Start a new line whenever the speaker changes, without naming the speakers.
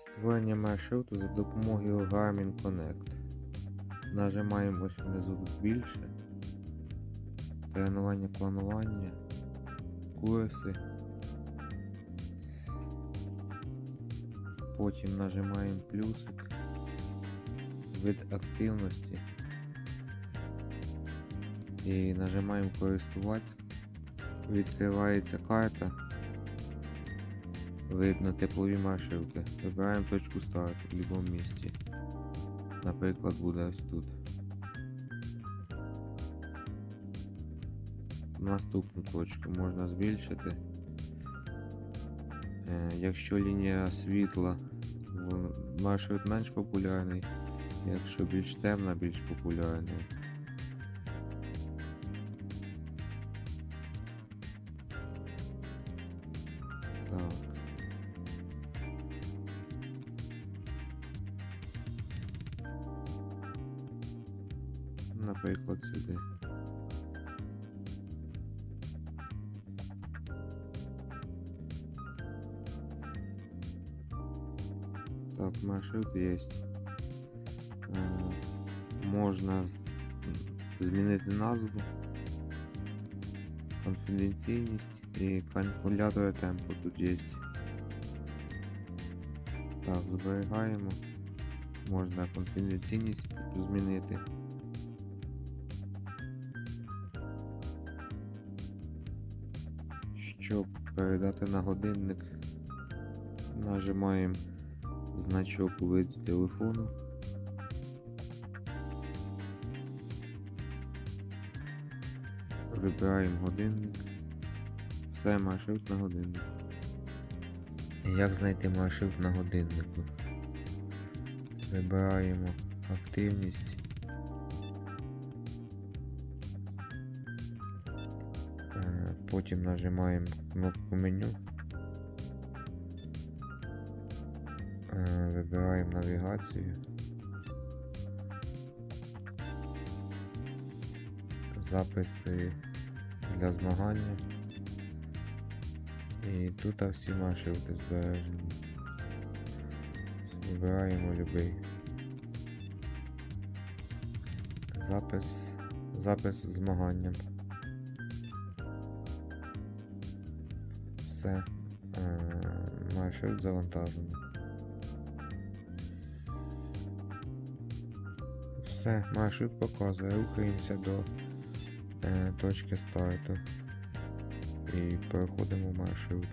Створення маршруту за допомогою Garmin Connect. Нажимаємо ось внизу більше. Тренування планування. Курси. Потім нажимаємо плюсик. Вид активності. І нажимаємо користуватися. Відкривається карта. Видно теплові маршрути. Вибираємо точку старту в будь-якому місці. Наприклад, буде ось тут. Наступну точку можна збільшити. Е, Якщо лінія світла, маршрут менш популярний, якщо більш темна, більш популярний. Так. Наприклад, сюди. Так, маршрут есть. Е, Можна змінити назву, конфіденційність і калькулятор темпу тут є. Так, зберігаємо. Можна конфіденційність змінити. Щоб передати на годинник, нажимаємо значок у виді телефону. Вибираємо годинник. Все, маршрут на годинник. Як знайти маршрут на годиннику? Вибираємо активність. Потім нажимаємо кнопку меню. Е, Вибираємо навігацію. Записи для змагання. І тут всі маршрути збережені. Вибираємо любий. Запис. Запис з змаганням. Все. Е, Маршрут завантажено. Все, маршрут показує. Рухаємося до е, точки старту. І переходимо в маршрут.